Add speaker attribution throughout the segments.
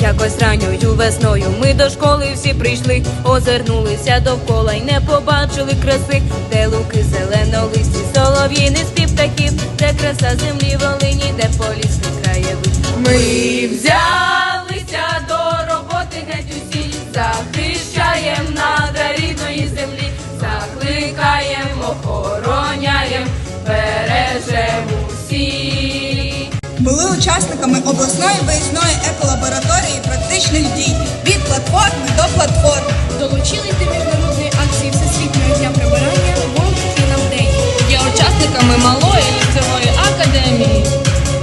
Speaker 1: Якось ранньою весною ми до школи всі прийшли, озирнулися довкола й не побачили краси, де луки зелено листі, солов'їни з півтаків, де краса землі волині, де полісний краєвид. Ми взяли
Speaker 2: Були учасниками обласної виїзної еколабораторії практичних дій від платформи до платформи.
Speaker 3: Долучились до міжнародної акції Всесвітнього дня прибирання World Cleanup Day.
Speaker 1: Є учасниками малої ліцевої академії.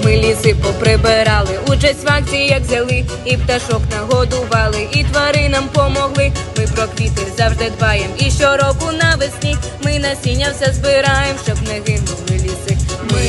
Speaker 1: Ми ліси поприбирали, участь в акції як взяли, і пташок нагодували, і тваринам помогли. Ми про квіти завжди дбаєм. І щороку навесні ми насіння все збираєм, щоб не гинули ліси. Ми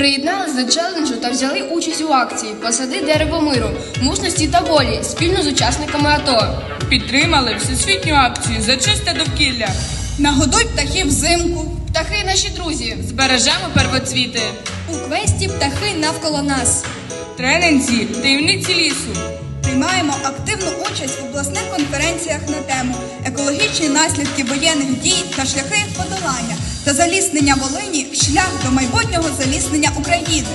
Speaker 3: Приєдналися до челенджу та взяли участь у акції Посади дерево миру, мужності та волі спільно з учасниками АТО.
Speaker 4: Підтримали всесвітню акцію за чисте довкілля.
Speaker 2: Нагодуй птахів взимку.
Speaker 3: Птахи наші друзі.
Speaker 4: Збережемо первоцвіти.
Speaker 3: У квесті птахи навколо нас.
Speaker 4: Тренинзі, таємниці лісу.
Speaker 2: Приймаємо активну участь в обласних конференціях на тему екологічні наслідки воєнних дій та шляхи їх подолання та заліснення Волині шлях до майбутнього заліснення України.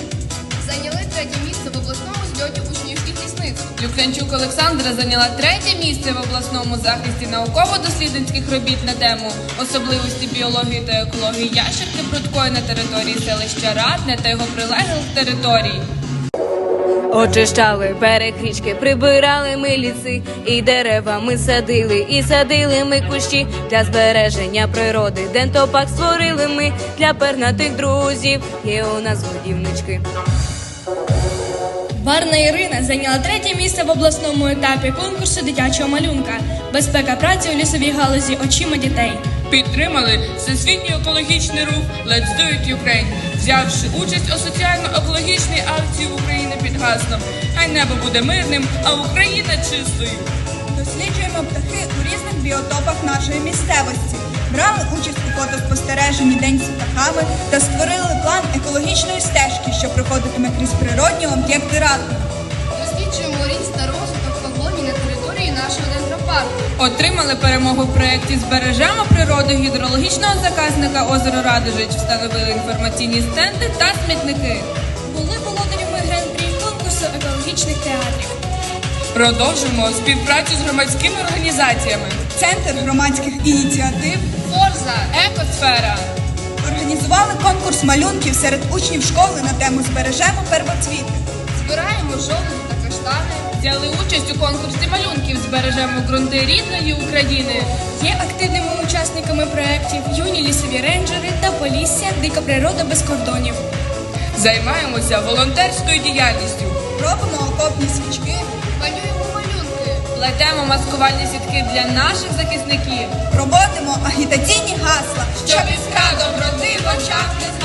Speaker 3: Зайняли третє місце в обласному зльоті учнівських лісництв.
Speaker 4: Люксянчук Олександра зайняла третє місце в обласному захисті науково-дослідницьких робіт на тему особливості біології та екології ящерки прудкої на території селища Радне та його прилеглих територій.
Speaker 1: Очищали берег річки, прибирали ми ліси, і дерева ми садили, і садили ми кущі для збереження природи. Дентопак створили ми для пернатих друзів. Є у нас годівнички.
Speaker 5: Барна Ірина зайняла третє місце в обласному етапі конкурсу дитячого малюнка Безпека праці у лісовій галузі очима дітей.
Speaker 4: Підтримали всесвітній екологічний рух Let's Do It Ukraine, взявши участь у соціально-екологічній акції в Україні під гаслом Хай небо буде мирним, а Україна чистою.
Speaker 2: Досліджуємо птахи у різних біотопах нашої місцевості. Брали участь у фотоспостереженні День з птахами та створили план екологічної стежки, що проходитиме крізь природні об'єкти Радника.
Speaker 4: Отримали перемогу в проєкті Збережемо природу гідрологічного заказника озеро Радожич. Встановили інформаційні стенди та смітники.
Speaker 5: Були володарями гран-прі конкурсу екологічних театрів.
Speaker 4: Продовжимо співпрацю з громадськими організаціями.
Speaker 2: Центр громадських ініціатив
Speaker 4: Форза, екосфера.
Speaker 2: організували конкурс малюнків серед учнів школи на тему Збережемо первоцвіти.
Speaker 3: Збираємо жовтні та каштани.
Speaker 4: Взяли участь у конкурсі малюнків Збережемо ґрунти рідної України.
Speaker 5: Є активними учасниками проєктів юні лісові рейнджери та Полісся Дика природа без кордонів.
Speaker 4: Займаємося волонтерською діяльністю.
Speaker 2: Робимо окопні свічки,
Speaker 3: Малюємо малюнки.
Speaker 4: Плетемо маскувальні сітки для наших захисників.
Speaker 2: проводимо агітаційні гасла,
Speaker 4: Щоб іскра доброти в очах не згасла.